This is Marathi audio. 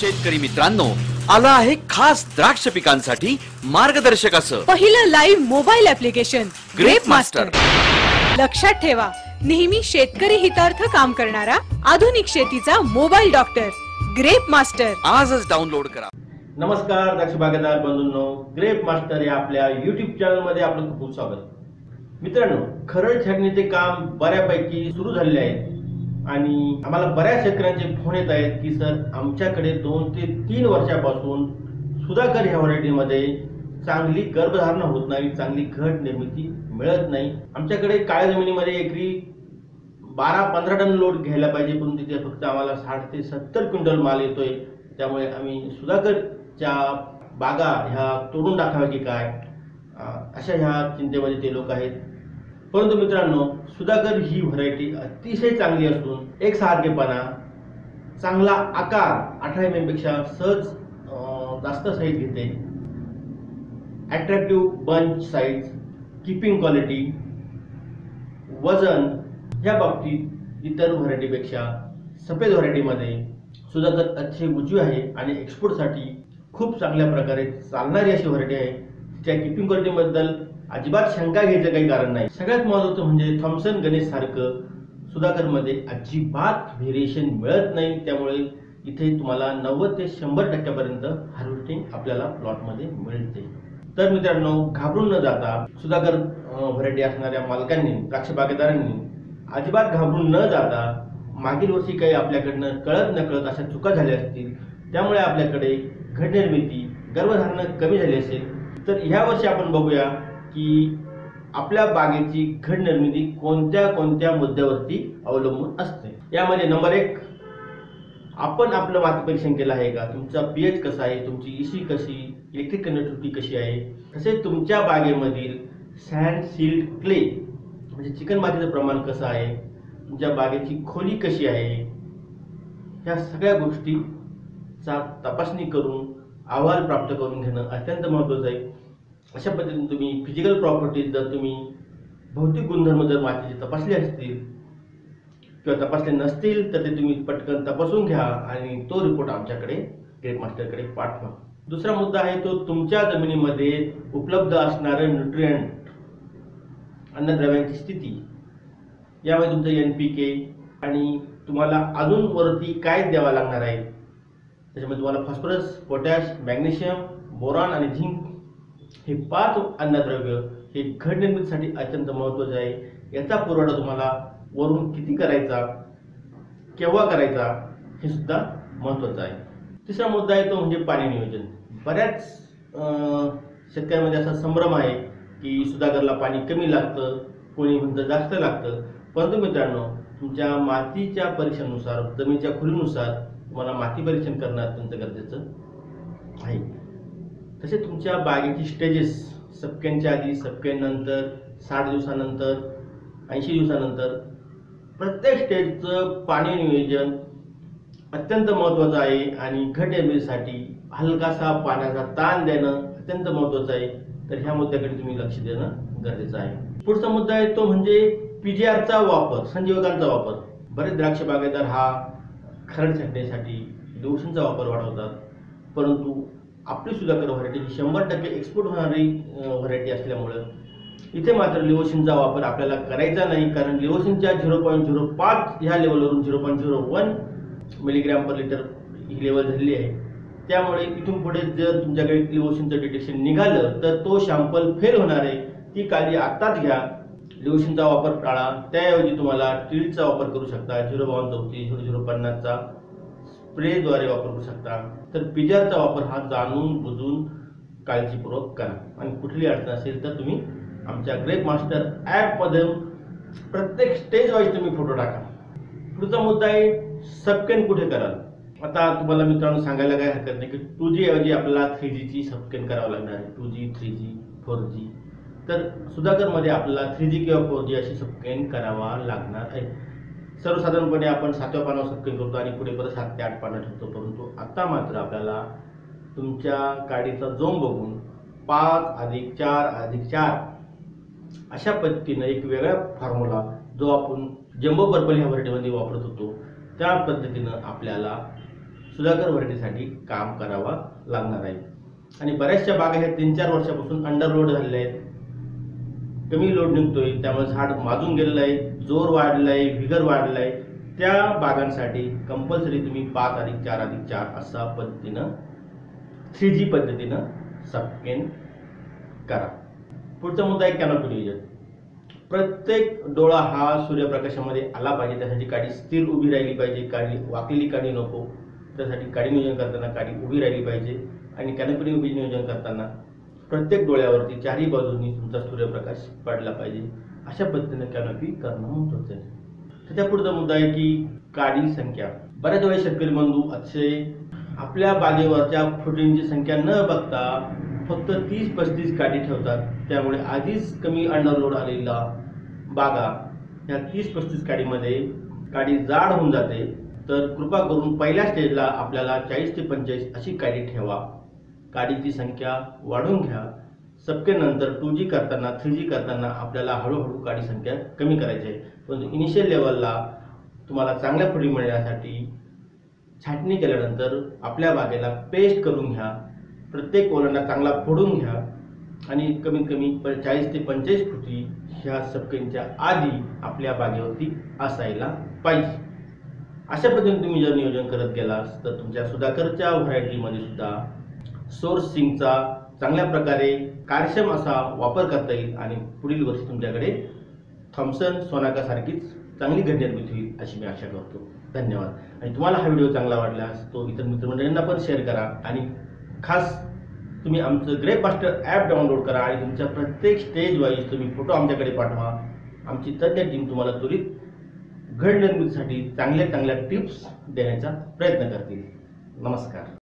शेतकरी मित्रांनो आला आहे खास द्राक्ष पिकांसाठी मार्गदर्शक असं. पहिलं live mobile application Grape Master लक्षात ठेवा नेहमी शेतकरी हितार्थ काम करणारा आधुनिक शेतीचा मोबाईल डॉक्टर ग्रेप मास्टर आजच डाउनलोड करा. नमस्कार द्राक्ष बागेदार बंधूंनो ग्रेप मास्टर या आपल्या युट्यूब चॅनलमध्ये आपलं खूप खूप स्वागत. मित्रांनो खरड छाटणीचे काम बऱ्यापैकी सुरू झालेले आहे. आणि आम्हाला बऱ्याच शेतकऱ्यांचे फोन येत आहेत की सर आमच्याकडे दोन ते तीन वर्षापासून सुधाकर ह्या व्हरायटीमध्ये चांगली गर्भधारणा होत नाही चांगली घट निर्मिती मिळत नाही. आमच्याकडे काळ्या जमिनीमध्ये एकरी बारा पंधरा टन लोड घ्यायला पाहिजे पण तिथे फक्त आम्हाला साठ ते सत्तर क्विंटल माल येतोय. त्यामुळे आम्ही सुधाकरच्या बागा ह्या तोडून टाकाव्या की काय? अशा ह्या चिंतेमध्ये ते लोक आहेत. परंतु मित्रांनो सुधाकर ही व्हरायटी अतिशय चांगली असून एक सारखेपणा चांगला आकार अठरा एमपेक्षा सहज जास्त साईज घेते. Attractive bunch size keeping quality वजन ह्या बाबतीत इतर व्हरायटीपेक्षा सफेद व्हरायटीमध्ये सुधाकर अतिशय उजवी आहे आणि एक्सपोर्टसाठी खूप चांगल्या प्रकारे चालणारी अशी व्हरायटी आहे. त्या किपिंग क्वालिटीबद्दल अजिबात शंका घ्यायचं काही कारण नाही. सगळ्यात महत्त्वाचं म्हणजे थॉम्सन गणेश सारखं सुधाकरमध्ये अजिबात व्हेरिएशन मिळत नाही. त्यामुळे इथे तुम्हाला नव्वद ते शंभर टक्क्यापर्यंत हार्वेस्टिंग आपल्याला प्लॉटमध्ये मिळते. तर मित्रांनो घाबरून न जाता सुधाकर व्हरायटी असणाऱ्या मालकांनी द्राक्ष बागेदारांनी अजिबात घाबरून न जाता मागील वर्षी काही आपल्याकडनं कळत नकळत अशा चुका झाल्या असतील त्यामुळे आपल्याकडे घटनिर्मिती गर्भधारणा कमी झाली असेल. तर ह्या वर्षी आपण बघूया की आपल्या बागेची घड निर्मिती कोणत्या कोणत्या मुद्द्यावरती अवलंबून असते? यामध्ये नंबर एक आपण आपलं माती परीक्षण केलं आहे का? तुमचा पीएच कसा आहे? तुमची इसी कशी? इलेक्ट्रिक कनेक्टिव्हिटी कशी आहे? तसेच तुमच्या बागेमधील सँड सील्ड क्ले म्हणजे चिकन मातीचं प्रमाण कसं आहे? तुमच्या बागेची खोली कशी आहे? ह्या सगळ्या गोष्टीचा तपासणी करून अहवाल प्राप्त करून घेणं अत्यंत महत्त्वाचं आहे. अशा पद्धतीने तुम्ही फिजिकल प्रॉपर्टीज जर तुम्ही भौतिक गुणधर्म जर मातीचे तपासले असतील किंवा तपासले नसतील तर ते तुम्ही पटकन तपासून घ्या आणि तो रिपोर्ट आमच्याकडे ग्रेट मास्टरकडे पाठवा. दुसरा मुद्दा आहे तो तुमच्या जमिनीमध्ये उपलब्ध असणारं न्यूट्रियंट अन्नद्रव्यांची स्थिती. यामध्ये तुमचं एन पी के आणि तुम्हाला अजून वरती काय द्यावा लागणार आहे? त्याच्यामध्ये तुम्हाला फॉस्फरस पोटॅश मॅग्नेशियम बोरॉन आणि झिंक हे पाच अन्नद्रव्य हे घट निर्मितीसाठी अत्यंत महत्त्वाचे आहे. याचा पुरवठा तुम्हाला वरून किती करायचा केव्हा करायचा हे सुद्धा महत्त्वाचं आहे. तिसरा मुद्दा आहे तो म्हणजे पाणी नियोजन. बऱ्याच शेतकऱ्यांमध्ये असा संभ्रम आहे की सुधागरला पाणी कमी लागतं कोणी म्हणतं जास्त लागतं. परंतु मित्रांनो तुमच्या मातीच्या परीक्षेनुसार जमिनीच्या खोलीनुसार तुम्हाला माती परीक्षण करणं अत्यंत गरजेचं आहे. तसे तुमच्या बागेची स्टेजेस सपक्यांच्या आधी सपक्यांनंतर साठ दिवसानंतर ऐंशी दिवसानंतर प्रत्येक स्टेजचं पाणी नियोजन अत्यंत महत्त्वाचं आहे आणि घट निर्मितीसाठी हलकासा पाण्याचा ताण देणं अत्यंत महत्त्वाचं आहे. तर ह्या मुद्द्याकडे तुम्ही लक्ष देणं गरजेचं आहे. पुढचा मुद्दा आहे तो म्हणजे पीजीआरचा वापर संजीवकांचा वापर. बरेच द्राक्ष बागेदार हा खरड छाटण्यासाठी लोशनचा वापर वाढवतात. परंतु आपली सुधाकर व्हरायटी ही शंभर टक्के एक्सपोर्ट होणारी व्हरायटी असल्यामुळं इथे मात्र लिओसिनचा वापर आपल्याला करायचा नाही कारण लिओसिनच्या झिरो पॉईंट झिरो पाच ह्या लेवलवरून zero point zero one milligram per litre ही लेवल झालेली आहे. त्यामुळे इथून पुढे जर तुमच्याकडे लिओसिनचं डिटेक्शन निघालं तर तो शॅम्पल फेल होणार आहे. ती काळजी आत्ताच घ्या. लिओसिनचा वापर टाळा. त्याऐवजी तुम्हाला टीलचा वापर करू शकता. झिरो बावन्न चौतीस झिरो झिरो पन्नासचा. स्प्रेद्वारे वापर करू शकता. तर पिजारचा वापर हा जाणून बुजून काळजीपूर्वक करा. आणि कुठली अडचण असेल तर तुम्ही आमच्या ग्रेप मास्टर ॲपमध्ये प्रत्येक स्टेज वाईज तुम्ही फोटो टाका. पुढचा मुद्दा आहे सबकेन कुठे कराल? आता तुम्हाला मित्रांनो सांगायला काय हरकत नाही की टू जी ऐवजी आपल्याला थ्री जीची सबकेन करावं लागणार आहे. Two G three G four G तर सुधाकरमध्ये आपल्याला थ्री जी किंवा फोर जी अशी सबकेन करावा लागणार आहे. सर्वसाधारणपणे आपण सातव्या पानावर सबकेन करतो आणि पुढे परत सात ते आठ पानं ठेवतो. परंतु आत्ता मात्र आपल्याला तुमच्या गाडीचा जोम बघून पाच अधिक चार अधिक चार अशा पद्धतीनं एक वेगळा फॉर्म्युला जो आपण जम्बो पर्पल ह्या व्हरायटीमध्ये वापरत होतो त्या पद्धतीनं आपल्याला सुधाकर व्हरायटीसाठी काम करावा लागणार आहे. आणि बऱ्याचशा बागा ह्या तीन चार वर्षापासून अंडर लोड झालेल्या आहेत. कमी लोड निघतोय त्यामुळे झाड माजून गेलेलं आहे. जोर वाढला आहे व्हिगर वाढला आहे त्या बागांसाठी कंपल्सरी तुम्ही पाच अधिक चार अधिक चार असा पद्धतीनं थ्री जी पद्धतीनं सबकेन करा. पुढचा मुद्दा आहे कॅनोपी नियोजन प्रत्येक डोळा हा सूर्यप्रकाशामध्ये आला पाहिजे त्यासाठी काडी स्थिर उभी राहिली पाहिजे काडी वाकलेली काडी नको त्यासाठी काडी नियोजन करताना काडी उभी राहिली पाहिजे आणि कॅनोपी उभी नियोजन करताना प्रत्येक डोळ्यावरती चारही बाजूंनी तुमचा सूर्यप्रकाश पडला पाहिजे. अशा पद्धतीने कॅनोपी करणं महत्वाचं आहे. त्याच्या पुढचा मुद्दा आहे की काडी संख्या. बऱ्याच वेळा शेतकरी बंधू अतिशय आपल्या बागेवरच्या फुटींची संख्या न बघता फक्त तीस पस्तीस काडी ठेवतात. त्यामुळे आधीच कमी अंडरलोड आलेला बागा ह्या तीस पस्तीस काडीमध्ये काडी जाड होऊन जाते. तर कृपा करून पहिल्या स्टेजला आपल्याला चाळीस ते पंचेचाळीस अशी काडी ठेवा. काडीची संख्या वाढवून घ्या. सबकेनंतर टू जी करताना थ्री जी करताना आपल्याला हळूहळू काडी संख्या कमी करायची आहे. परंतु इनिशियल लेवलला तुम्हाला चांगल्या फुटी मिळण्यासाठी छाटणी केल्यानंतर आपल्या बागेला पेस्ट करून घ्या. प्रत्येक ओलांडा चांगला फोडून घ्या. आणि कमीत कमी प चाळीस ते पंचेचाळीस फुटी ह्या सबकेनच्या आधी आपल्या बागेवरती असायला पाहिजे. अशा पद्धतीने तुम्ही जर नियोजन करत गेलास तर तुमच्या सुधाकरच्या व्हरायटीमध्ये सुद्धा सोर्सिंगचा चांगल्या प्रकारे कार्यक्षम असा वापर करता येईल आणि पुढील वर्षी तुमच्याकडे थॉम्सन सोनाकासारखीच चांगली घडनिर्मिती होईल अशी मी आशा करतो. धन्यवाद. आणि तुम्हाला हा व्हिडिओ चांगला वाटल्यास तो इतर मित्रमंडळींना पण शेअर करा आणि खास तुम्ही आमचं ग्रेप मास्टर ॲप डाउनलोड करा आणि तुमच्या प्रत्येक स्टेज वाईज तुम्ही फोटो आमच्याकडे पाठवा. आमची तज्ज्ञ टीम तुम्हाला त्वरित घड निर्मितीसाठी चांगल्या चांगल्या टिप्स देण्याचा प्रयत्न करतील. नमस्कार.